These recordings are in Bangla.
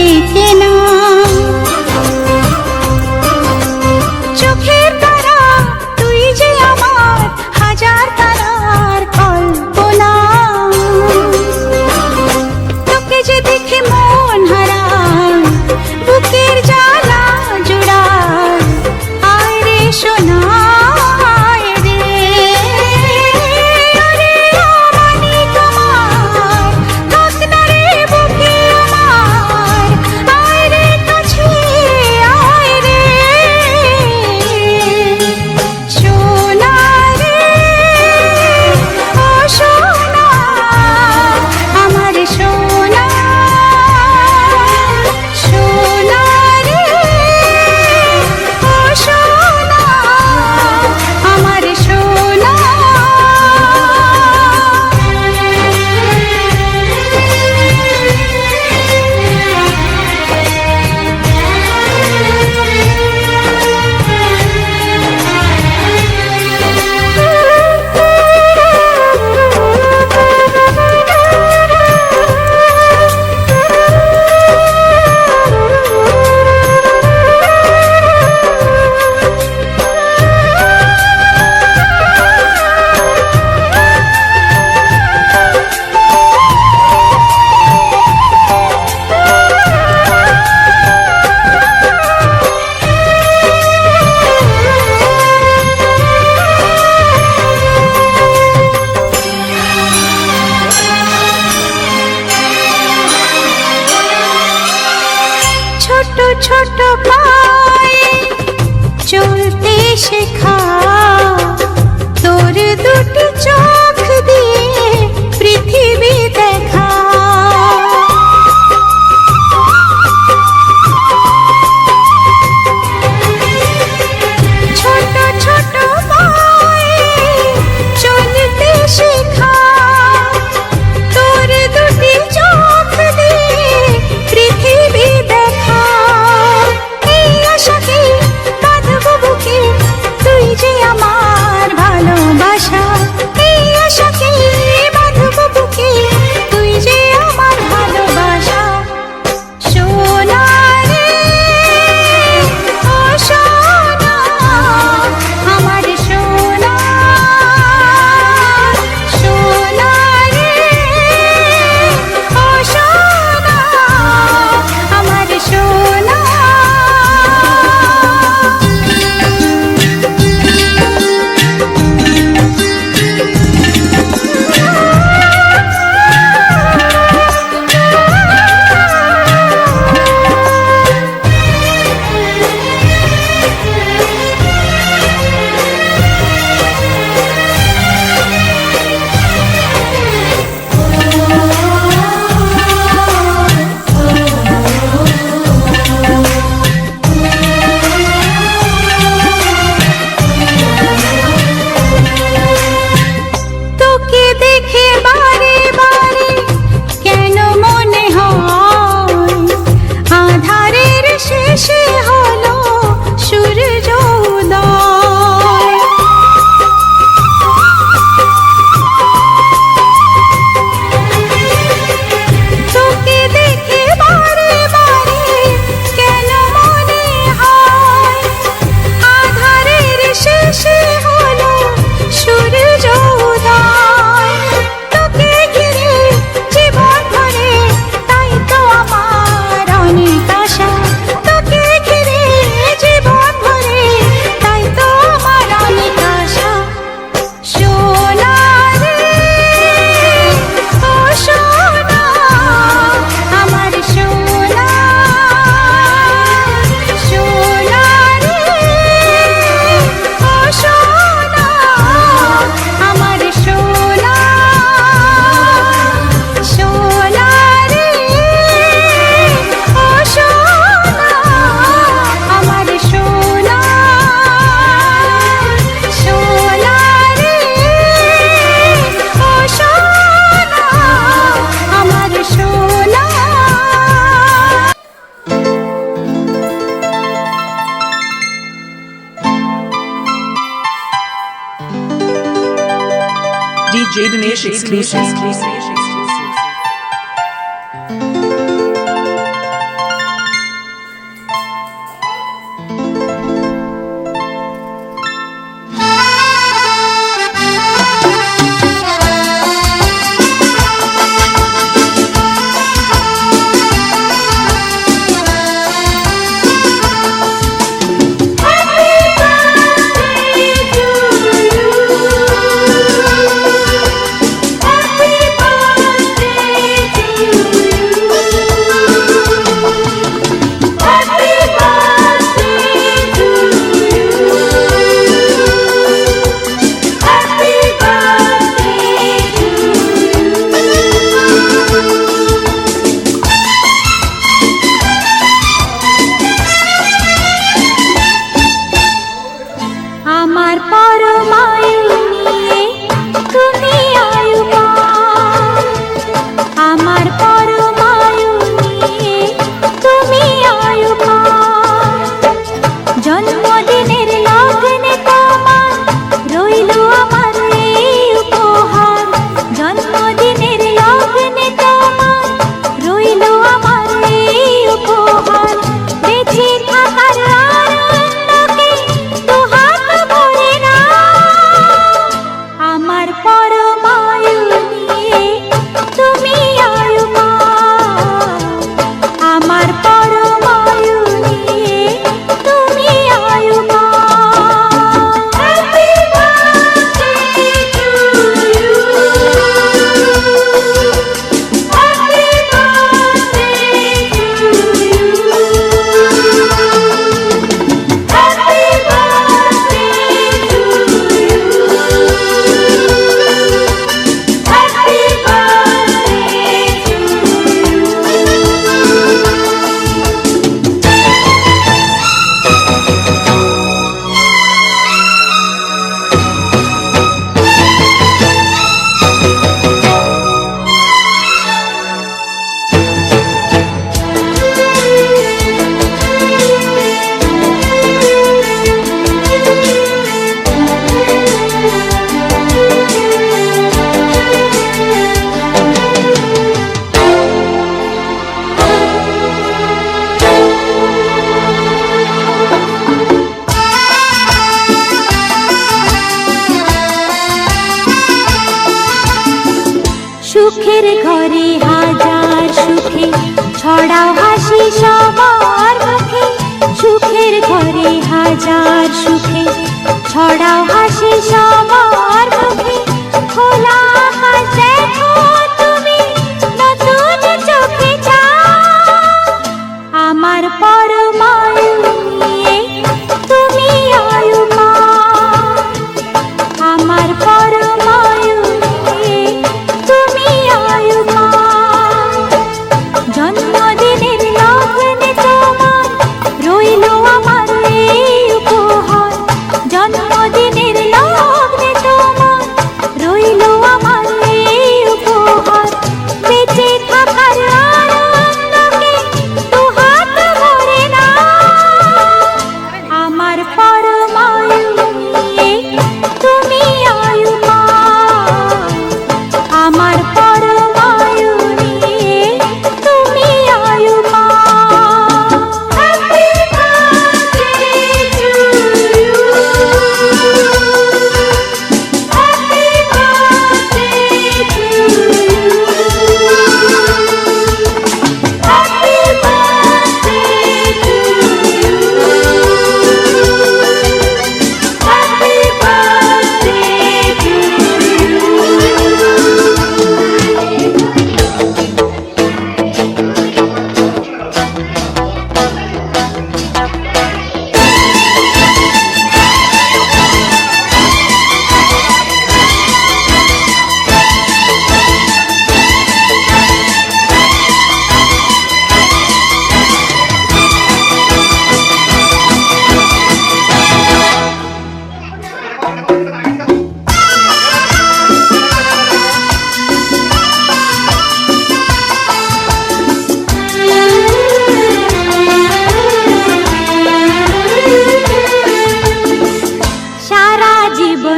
তোকে কেনা ছোট পায়ে চলতে শেখা exclusive. exclusive.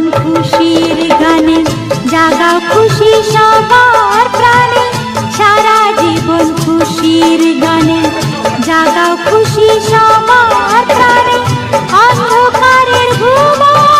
জীবন খুশির গানে, জাগাও খুশি সবার প্রাণে। সারা জীবন খুশির গানে, জাগাও খুশি সবার প্রাণে। অন্ধকারের ভুবন